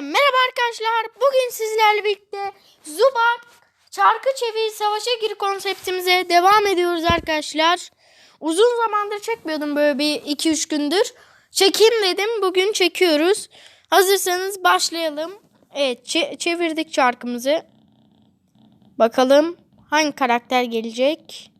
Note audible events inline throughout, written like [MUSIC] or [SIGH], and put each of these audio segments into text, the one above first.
merhaba arkadaşlar. Bugün sizlerle birlikte Zubak çarkı çevir savaşa gir konseptimize devam ediyoruz arkadaşlar. Uzun zamandır çekmiyordum böyle bir 2-3 gündür. Çekeyim dedim. Bugün çekiyoruz. Hazırsanız başlayalım. Evet çe- çevirdik çarkımızı. Bakalım hangi karakter gelecek?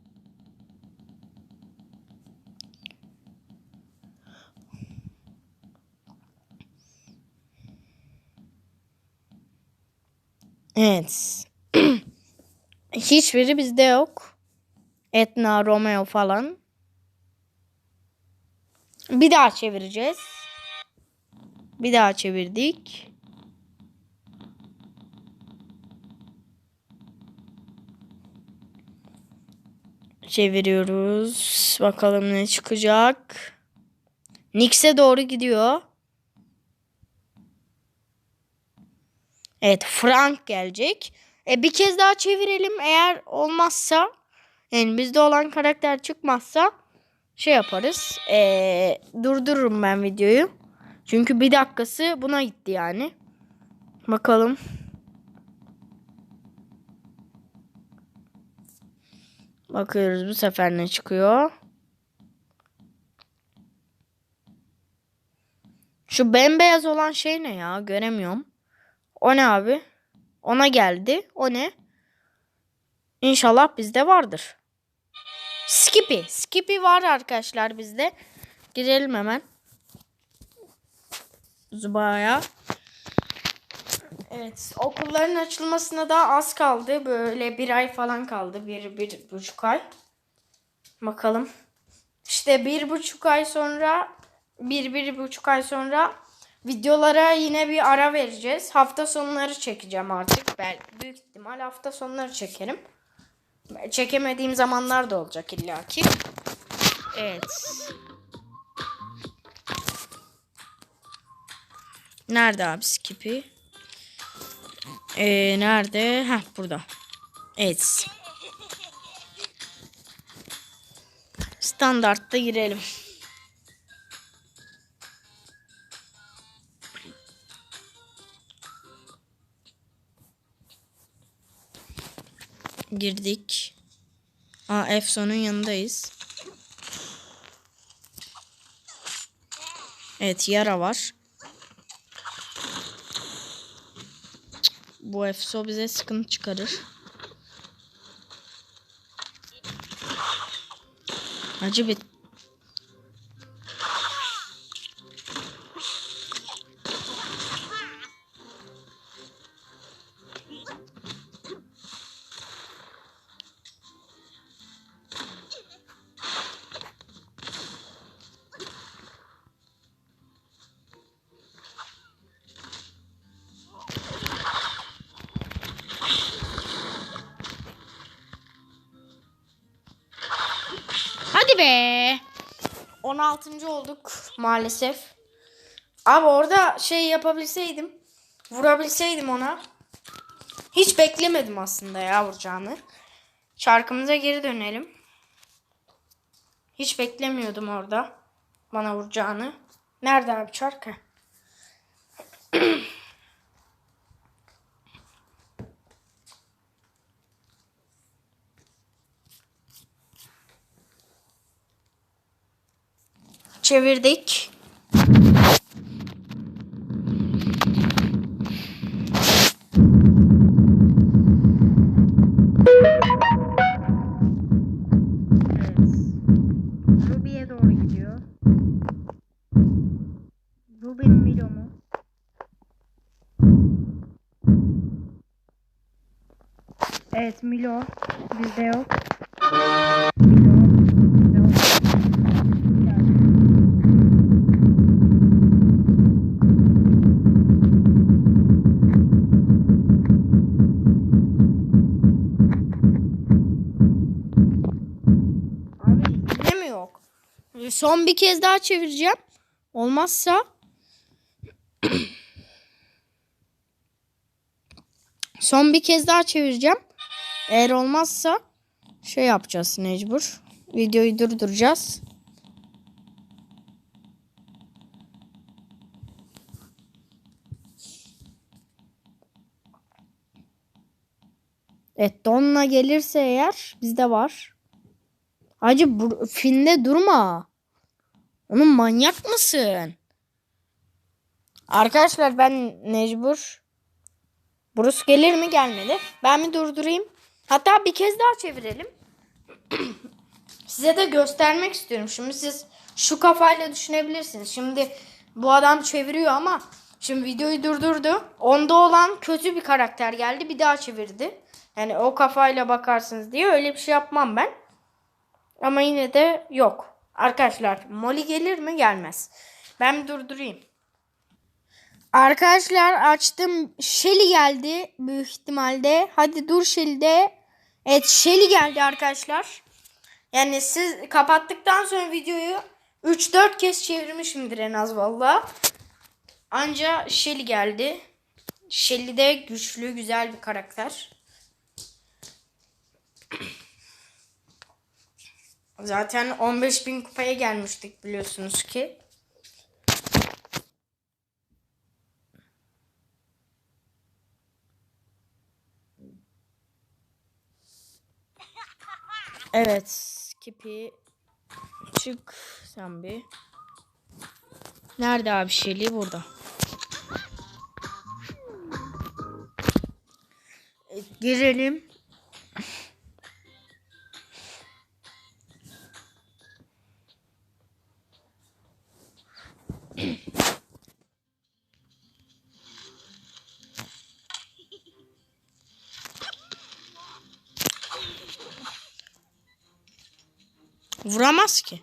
Evet. [CLEARS THROAT] Hiçbiri bizde yok. Etna, Romeo falan. Bir daha çevireceğiz. Bir daha çevirdik. Çeviriyoruz. Bakalım ne çıkacak. Nix'e doğru gidiyor. Evet Frank gelecek. E, bir kez daha çevirelim. Eğer olmazsa yani bizde olan karakter çıkmazsa şey yaparız. E, durdururum ben videoyu. Çünkü bir dakikası buna gitti yani. Bakalım. Bakıyoruz bu sefer ne çıkıyor. Şu bembeyaz olan şey ne ya? Göremiyorum. O ne abi? Ona geldi. O ne? İnşallah bizde vardır. Skippy. Skippy var arkadaşlar bizde. Girelim hemen. Zubaya. Evet. Okulların açılmasına da az kaldı. Böyle bir ay falan kaldı. Bir, bir buçuk ay. Bakalım. İşte bir buçuk ay sonra bir, bir buçuk ay sonra videolara yine bir ara vereceğiz. Hafta sonları çekeceğim artık. Ben büyük ihtimal hafta sonları çekerim. Çekemediğim zamanlar da olacak illaki. Evet. Nerede abi Skippy? Ee, nerede? Heh burada. Evet. Standartta girelim. Girdik. Aa Efson'un yanındayız. Evet yara var. Bu Efso bize sıkıntı çıkarır. Acı bit. 16. olduk maalesef. Abi orada şey yapabilseydim. Vurabilseydim ona. Hiç beklemedim aslında ya vuracağını. Şarkımıza geri dönelim. Hiç beklemiyordum orada. Bana vuracağını. Nerede abi şarkı? [CLEARS THROAT] Çevirdik. Evet. Milo bizde yok. son bir kez daha çevireceğim. Olmazsa [CLEARS THROAT] son bir kez daha çevireceğim. Eğer olmazsa şey yapacağız mecbur. Videoyu durduracağız. Evet Donna gelirse eğer bizde var. Hacı Fin'de durma. Onun manyak mısın? Arkadaşlar ben mecbur. Bruce gelir mi gelmedi. Ben mi durdurayım? Hatta bir kez daha çevirelim. [CLEARS THROAT] Size de göstermek istiyorum. Şimdi siz şu kafayla düşünebilirsiniz. Şimdi bu adam çeviriyor ama şimdi videoyu durdurdu. Onda olan kötü bir karakter geldi. Bir daha çevirdi. Yani o kafayla bakarsınız diye öyle bir şey yapmam ben. Ama yine de yok. Arkadaşlar Molly gelir mi? Gelmez. Ben durdurayım. Arkadaşlar açtım. Shelly geldi büyük ihtimalde. Hadi dur Shelly'de. Evet Shelly geldi arkadaşlar. Yani siz kapattıktan sonra videoyu 3-4 kez çevirmişimdir en az valla. Anca Shelly geldi. Shelly de güçlü güzel bir karakter. Zaten 15.000 kupaya gelmiştik biliyorsunuz ki. Evet. Kipi çık sen bir. Nerede abi Şeli? Burada. Girelim. Vuramaz ki.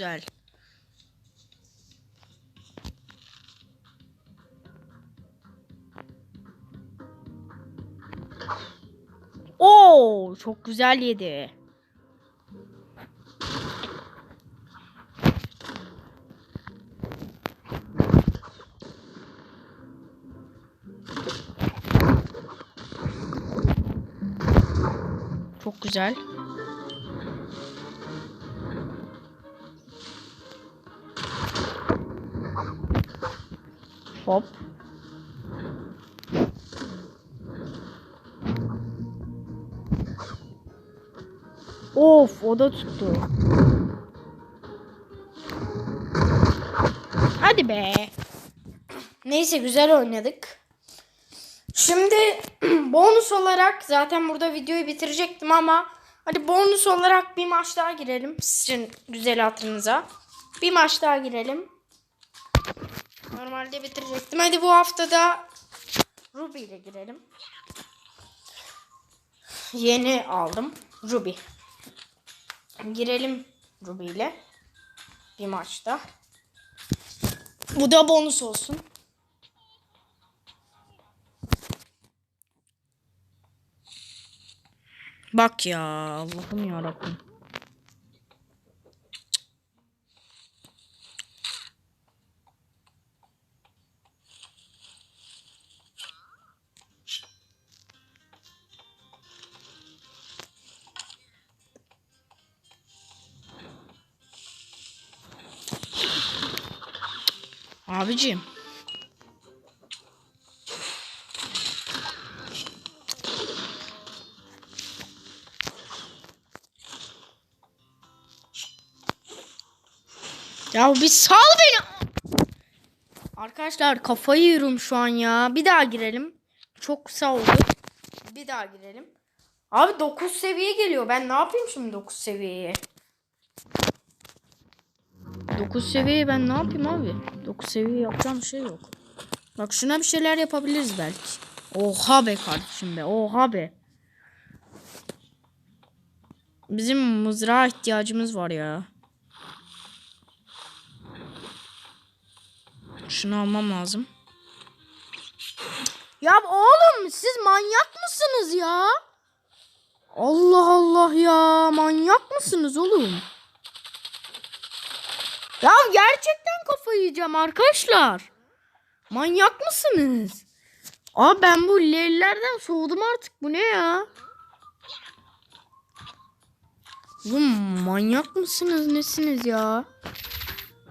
Güzel. Oo çok güzel yedi. Çok güzel. Hop. Of o da tuttu. Hadi be. Neyse güzel oynadık. Şimdi [CLEARS THROAT] bonus olarak zaten burada videoyu bitirecektim ama hadi bonus olarak bir maç daha girelim. Sizin güzel hatırınıza. Bir maç daha girelim. Normalde bitirecektim. Hadi bu haftada Ruby ile girelim. Yeni aldım. Ruby. Girelim Ruby ile. Bir maçta. Bu da bonus olsun. Bak ya Allah'ım ya. Abicim. Ya bir sal beni. Arkadaşlar kafayı yiyorum şu an ya. Bir daha girelim. Çok kısa oldu. Bir daha girelim. Abi 9 seviye geliyor. Ben ne yapayım şimdi 9 seviyeye? 9 seviyeye ben ne yapayım abi? 9 seviye yapacağım şey yok. Bak şuna bir şeyler yapabiliriz belki. Oha be kardeşim be. Oha be. Bizim mızrağa ihtiyacımız var ya. Şunu almam lazım. Ya oğlum siz manyak mısınız ya? Allah Allah ya manyak mısınız oğlum? Ya gerçekten kafayı yiyeceğim arkadaşlar. Manyak mısınız? Abi ben bu lellerden soğudum artık. Bu ne ya? Oğlum manyak mısınız nesiniz ya?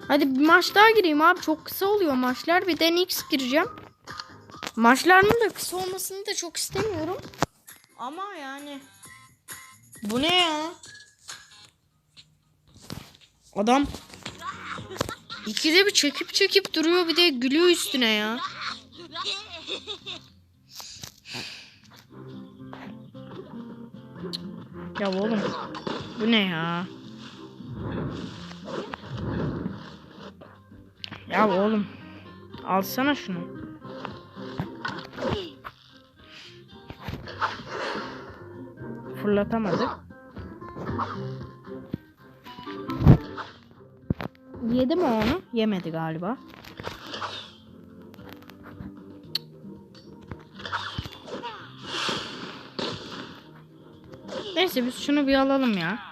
Hadi bir maç daha gireyim abi. Çok kısa oluyor maçlar. Bir de Nix gireceğim. Maçlarımın da kısa olmasını da çok istemiyorum. Ama yani. Bu ne ya? Adam ikide bir çekip çekip duruyor bir de gülüyor üstüne ya. Ya oğlum bu ne ya? Ya oğlum alsana şunu. Fırlatamadık. Yedi mi onu? Yemedi galiba. Neyse biz şunu bir alalım ya.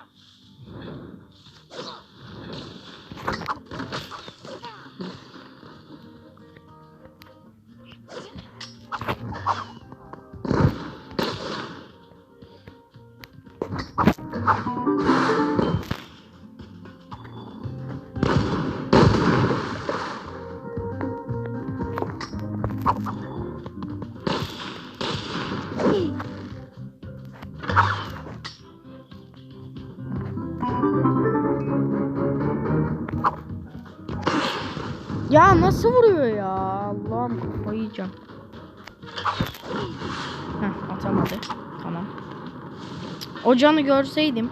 Nasıl vuruyor ya? Allah'ım kafayı yiyeceğim. Heh, atamadı. Tamam. O canı görseydim.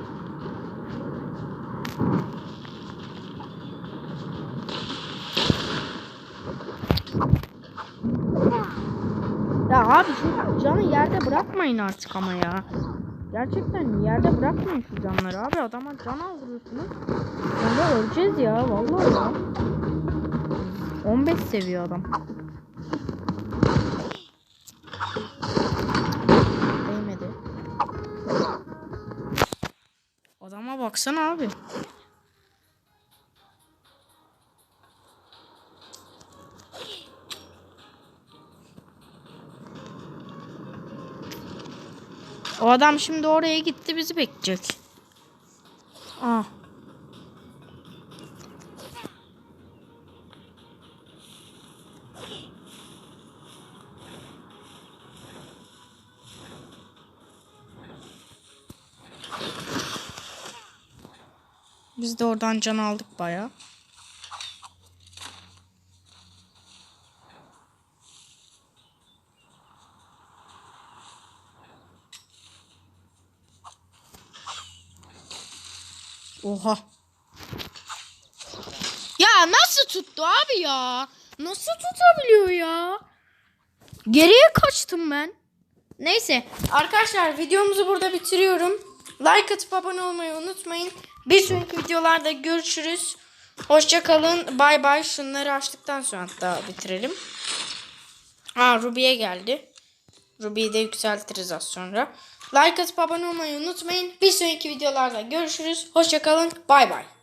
Ya abi şu canı yerde bırakmayın artık ama ya. Gerçekten yerde bırakmayın şu canları abi. Adama can aldırıyorsunuz. Sonra öleceğiz ya vallahi ya. 15 seviyor adam. Değmedi. Adama baksana abi. O adam şimdi oraya gitti bizi bekleyecek. Aa. Biz de oradan can aldık baya. Oha. Ya nasıl tuttu abi ya? Nasıl tutabiliyor ya? Geriye kaçtım ben. Neyse arkadaşlar videomuzu burada bitiriyorum. Like atıp abone olmayı unutmayın. Bir sonraki videolarda görüşürüz. Hoşça kalın. Bay bay. Şunları açtıktan sonra hatta bitirelim. Aa Ruby'ye geldi. Ruby'yi de yükseltiriz az sonra. Like atıp abone olmayı unutmayın. Bir sonraki videolarda görüşürüz. Hoşça kalın. Bay bay.